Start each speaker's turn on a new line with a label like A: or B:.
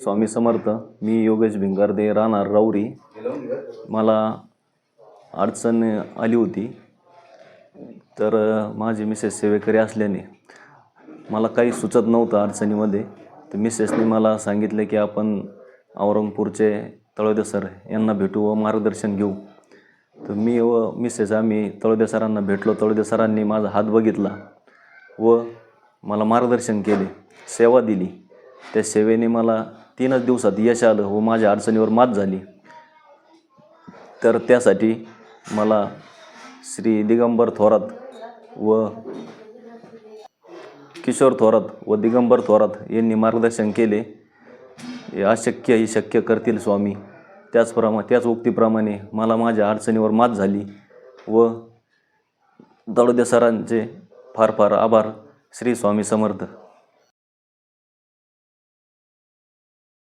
A: स्वामी समर्थ मी योगेश भिंगारदे राहणार राऊरी. मला अडचण आली होती. तर माझी मिसेस सेवेकरी असल्याने मला काही सुचत नव्हतं अडचणीमध्ये. तर मिसेसने मला सांगितलं की आपण औरंगपूरचे तळोदे सर यांना भेटू व मार्गदर्शन घेऊ. तर मी व मिसेस आम्ही तळोदे सरांना भेटलो. तळोदे सरांनी माझा हात बघितला व मला मार्गदर्शन केले सेवा दिली. त्या सेवेने मला तीनच दिवसात यश आलं व माझ्या अडचणीवर मात झाली. तर त्यासाठी मला श्री दिगंबर थोरात व किशोर थोरात व दिगंबर थोरात यांनी मार्गदर्शन केले. हे अशक्य ही शक्य करतील स्वामी. त्याचप्रमाणे त्याच उक्तीप्रमाणे मला माझ्या अडचणीवर मात झाली व दळोदे सरांचे फार फार आभार. श्री स्वामी समर्थ.